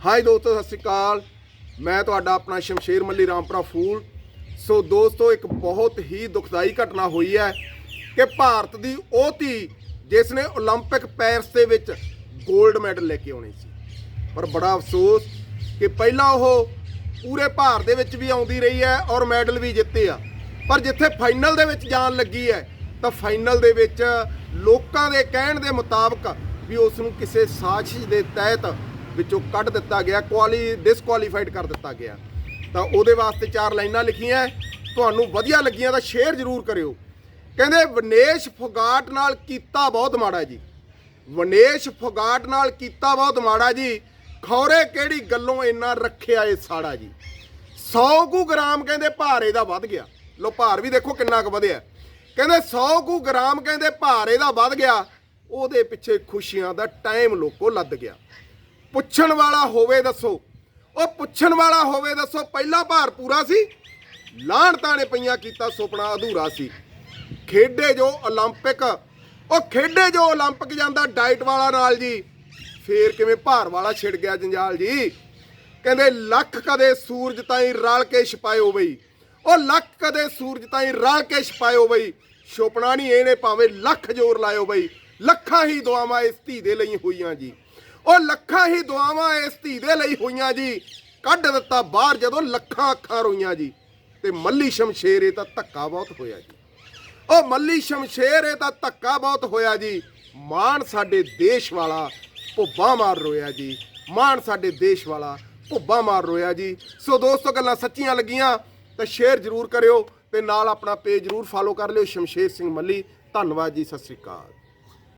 High ਦੋਸਤੋ, ਸਤਿ ਸ੍ਰੀ ਅਕਾਲ। ਮੈਂ ਤੁਹਾਡਾ ਆਪਣਾ ਸ਼ਮਸ਼ੇਰ ਮੱਲੀ ਰਾਮਪਰਾ ਫੂਲ। ਸੋ ਦੋਸਤੋ, ਇੱਕ ਬਹੁਤ ਹੀ ਦੁਖਦਾਈ ਘਟਨਾ ਹੋਈ ਹੈ ਕਿ ਭਾਰਤ ਦੀ ਉਹ ਧੀ ਜਿਸ ਨੇ 올림픽 ਪੈਰਸ ਦੇ ਵਿੱਚ 골ਡ ਮੈਡਲ ਲੈ ਕੇ ਆਉਣੀ ਸੀ। ਪਰ ਬੜਾ ਅਫਸੋਸ ਕਿ ਪਹਿਲਾਂ ਉਹ ਪੂਰੇ ਭਾਰਤ ਦੇ ਵਿੱਚ ਵੀ ਆਉਂਦੀ ਰਹੀ ਹੈ ਔਰ ਮੈਡਲ ਵੀ ਜਿੱਤੇ ਆ। ਪਰ ਜਿੱਥੇ ਫਾਈਨਲ ਦੇ ਵਿੱਚ ਜਾਣ ਲੱਗੀ ਹੈ, ਤਾਂ ਫਾਈਨਲ ਦੇ ਵਿੱਚ ਲੋਕਾਂ ਦੇ ਕਹਿਣ ਦੇ ਮੁਤਾਬਕ ਵੀ ਉਸ ਨੂੰ ਕਿਸੇ ਸਾਜ਼ਿਸ਼ ਦੇ ਤਹਿਤ ਵਿੱਚੋਂ ਕੱਢ ਦਿੱਤਾ ਗਿਆ ਕੁਆਲੀ ਡਿਸਕੁਆਲੀਫਾਈਡ ਕਰ ਦਿੱਤਾ ਗਿਆ। ਤਾਂ ਉਹਦੇ ਵਾਸਤੇ ਚਾਰ ਲਾਈਨਾਂ ਲਿਖੀਆਂ ਤੁਹਾਨੂੰ ਵਧੀਆ ਲੱਗੀਆਂ ਤਾਂ ਸ਼ੇਅਰ ਜ਼ਰੂਰ ਕਰਿਓ। ਕਹਿੰਦੇ ਵਿਨੇਸ਼ ਫੋਗਾਟ ਨਾਲ ਕੀਤਾ ਬਹੁਤ ਮਾੜਾ ਜੀ। ਵਿਨੇਸ਼ ਫੋਗਾਟ ਨਾਲ ਕੀਤਾ ਬਹੁਤ ਮਾੜਾ ਜੀ। ਖੌਰੇ ਕਿਹੜੀ ਗੱਲੋਂ ਇੰਨਾ ਰੱਖਿਆ ਏ ਸਾੜਾ ਜੀ? 100 ਕੁ ਗ੍ਰਾਮ ਕਹਿੰਦੇ ਭਾਰ ਇਹਦਾ ਵੱਧ ਗਿਆ। ਲੋ ਭਾਰ ਵੀ ਦੇਖੋ ਕਿੰਨਾ ਕੁ ਵਧਿਆ। ਕਹਿੰਦੇ 100 ਕੁ ਗ੍ਰਾਮ ਕਹਿੰਦੇ ਭਾਰ ਇਹਦਾ ਵੱਧ ਗਿਆ। ਉਹਦੇ ਪਿੱਛੇ ਖੁਸ਼ੀਆਂ ਦਾ ਟਾਈਮ ਲੋਕੋ ਲੱਦ ਗਿਆ। ਪੁੱਛਣ ਵਾਲਾ ਹੋਵੇ ਦੱਸੋ ਉਹ ਪੁੱਛਣ ਵਾਲਾ ਹੋਵੇ ਦੱਸੋ ਪਹਿਲਾ ਭਾਰ ਪੂਰਾ ਸੀ ਲਾਹਣਤਾਂ ਨੇ ਪਈਆਂ ਕੀਤਾ ਸੁਪਨਾ ਅਧੂਰਾ ਸੀ ਖੇਡੇ ਜੋ 올림픽 ਉਹ ਖੇਡੇ ਜੋ 올림픽 ਜਾਂਦਾ ਡਾਈਟ ਵਾਲਾ ਨਾਲ ਜੀ ਫੇਰ ਕਿਵੇਂ ਭਾਰ ਵਾਲਾ ਛਿੜ ਗਿਆ ਜੰਜਾਲ ਜੀ ਕਹਿੰਦੇ ਲੱਖ ਕਦੇ ਸੂਰਜ ਤਾਈਂ ਰਲ ਕੇ ਛਪਾਇਓ ਬਈ ਉਹ ਲੱਖ ਕਦੇ ਸੂਰਜ ਤਾਈਂ ਰਲ ਕੇ ਛਪਾਇਓ ਬਈ ਸੁਪਨਾ ਨਹੀਂ ਇਹਨੇ ਭਾਵੇਂ ਲੱਖ ਜ਼ੋਰ ਲਾਇਓ ਬਈ ਲੱਖਾਂ ਹੀ ਦੁਆਵਾਂ ਇਸ ਧੀ ਦੇ ਲਈ ਹੋਈਆਂ ਜੀ ਉਹ ਲੱਖਾਂ ਹੀ ਦੁਆਵਾਂ ਇਸ ਧੀ ਦੇ ਲਈ ਹੋਈਆਂ ਜੀ। ਕੱਢ ਦਿੱਤਾ ਬਾਹਰ ਜਦੋਂ ਲੱਖਾਂ ਅੱਖਾਂ ਰੋਈਆਂ ਜੀ। ਤੇ ਮੱਲੀ ਸ਼ਮਸ਼ੇਰ ਇਹ ਤਾਂ ਧੱਕਾ ਬਹੁਤ ਹੋਇਆ ਜੀ। ਉਹ ਮੱਲੀ ਸ਼ਮਸ਼ੇਰ ਇਹ ਤਾਂ ਧੱਕਾ ਬਹੁਤ ਹੋਇਆ ਜੀ। ਮਾਣ ਸਾਡੇ ਦੇਸ਼ ਵਾਲਾ ਭੁੱਬਾ ਮਾਰ ਰੋਇਆ ਜੀ। ਮਾਣ ਸਾਡੇ ਦੇਸ਼ ਵਾਲਾ ਭੁੱਬਾ ਮਾਰ ਰੋਇਆ ਜੀ। ਸੋ ਦੋਸਤੋ, ਗੱਲਾਂ ਸੱਚੀਆਂ ਲੱਗੀਆਂ, ਤਾਂ ਸ਼ੇਅਰ ਜ਼ਰੂਰ ਕਰਿਓ ਤੇ ਨਾਲ ਆਪਣਾ ਪੇਜ ਜ਼ਰੂਰ ਫਾਲੋ ਕਰ ਲਿਓ ਸ਼ਮਸ਼ੇਰ ਸਿੰਘ ਮੱਲੀ। ਧੰਨਵਾਦ ਜੀ, ਸਤਿ ਸ੍ਰੀ ਅਕਾਲ।